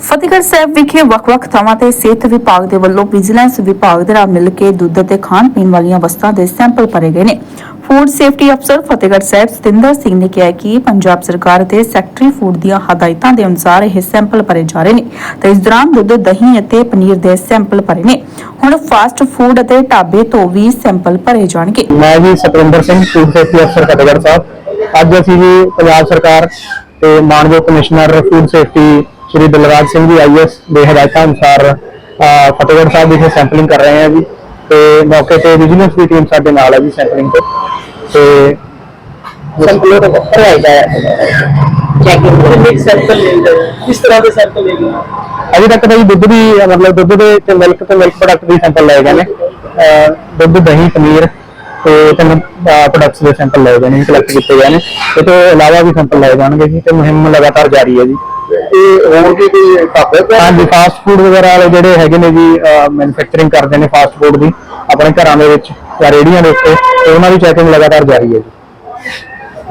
ਫਤਿਹਗੜ੍ਹ ਸਾਹਿਬ ਵਿਖੇ ਵੱਖ-ਵੱਖ ਥਾਵਾਂ ਤੇ ਸਿਹਤ ਵਿਭਾਗ ਦੇ ਵੱਲੋਂ ਵਿਜੀਲੈਂਸ ਵਿਭਾਗ ਦੇ ਨਾਲ ਮਿਲ ਕੇ ਦੁੱਧ ਅਤੇ ਖਾਣ ਪੀਣ ਵਾਲੀਆਂ ਵਸਤਾਂ ਦੇ ਸੈਂਪਲ ਭਰੇ ਗਏ ਨੇ। ਫੂਡ ਸੇਫਟੀ ਅਫਸਰ ਫਤਿਹਗੜ੍ਹ ਸਾਹਿਬ ਸਤਿੰਦਰ ਸਿੰਘ ਨੇ ਕਿਹਾ ਕਿ ਪੰਜਾਬ ਸਰਕਾਰ ਦੇ ਸੈਕਟਰੀ ਫੂਡ ਦੀਆਂ ਹਦਾਇਤਾਂ ਦੇ ਅਨੁਸਾਰ ਇਹ ਸੈਂਪਲ ਭਰੇ ਜਾ ਰਹੇ ਨੇ ਤੇ ਇਸ ਦੌਰਾਨ ਦੁੱਧ, ਦਹੀਂ ਅਤੇ ਪਨੀਰ ਦੇ ਸੈਂਪਲ ਭਰੇ ਨੇ। ਹੁਣ ਫਾਸਟ ਫੂਡ ਅਤੇ ਢਾਬੇ ਤੋਂ ਵੀ ਸੈਂਪਲ ਭਰੇ ਜਾਣਗੇ। ਮੈਂ ਜੀ ਸਤਵਿੰਦਰ ਸਿੰਘ ਫੂਡ ਸੇਫਟੀ ਅਫਸਰ ਫਤਿਹਗੜ੍ਹ ਸਾਹਿਬ। ਅੱਜ ਅਸੀਂ ਜੀ ਪੰਜਾਬ ਸਰਕਾਰ ਤੇ ਮਾਨਯੋਗ commissioner food safety Shri Dilraj Singh ji I A S ਦੇ ਹਦਾਇਤਾਂ ਅਨੁਸਾਰ ਫਤਿਹਗੜ੍ਹ ਸਾਹਿਬ ਵਿਖੇ ਸੈਂਪਲਿੰਗ ਕਰ ਰਹੇ ਹਾਂ ਜੀ। ਤੇ ਮੌਕੇ ਤੇ ਵਿਜੀਲੈਂਸ ਦੀ ਟੀਮ ਸਾਡੇ ਨਾਲ ਹੈ ਜੀ ਸੈਂਪਲਿੰਗ ਤੇ। ਤੇ ਸੈਂਪਲ ਭਰਾਇਆ ਹੈ। ਚੈਕਿੰਗ ਕਿੰਨੇ ਸੈਂਪਲ ਲੈ ਗਏ ਕਿਸ ਤਰ੍ਹਾਂ ਦੇ ਸੈਂਪਲ ਲੈ ਗਏ ਅਜੇ ਤੱਕ ਤਾਂ ਜੀ ਦੁੱਧ ਦੀ ਮਤਲਬ ਦੁੱਧ ਦੇ ਤੇ ਮਿਲਕ ਤੇ ਮਿਲਕ ਪ੍ਰੋਡਕਟ ਦੀ ਸੈਂਪਲ ਲਏ ਗਏ ਨੇ। ਦੁੱਧ ਦਹੀਂ ਪਨੀਰ ਤੇ ਤਿੰਨ ਪ੍ਰੋਡਕਟਸ ਦੇ ਸੈਂਪਲ ਲਏ ਨੇ ਕਲੈਕਟ ਕੀਤੇ ਗਏ ਨੇ ਇਹ ਤੋਂ ਇਲਾਵਾ ਵੀ ਸੈਂਪਲ ਲਏ ਜਾਣਗੇ ਜੀ ਤੇ ਮੁਹਿੰਮ ਲਗਾਤਾਰ ਜਾਰੀ ਹੈ ਜੀ। ਇਹ ਹੋਰ ਵੀ ਕੋਈ ਢਾਬੇ ਹਾਂਜੀ ਫਾਸਟ ਫੂਡ ਵਗੈਰਾ ਵਾਲੇ ਜਿਹੜੇ ਹੈਗੇ ਨੇ ਜੀ ਮੈਨੂਫੈਕਚਰਿੰਗ ਕਰਦੇ ਨੇ ਫਾਸਟ ਫੂਡ ਦੀ ਆਪਣੇ ਘਰਾਂ ਦੇ ਵਿੱਚ ਜਾਂ ਰੇਹੜੀਆਂ ਦੇ ਉੱਤੇ ਤੇ ਉਹਨਾਂ ਦੀ ਚੈਕਿੰਗ ਲਗਾਤਾਰ ਜਾਰੀ ਹੈ ਜੀ।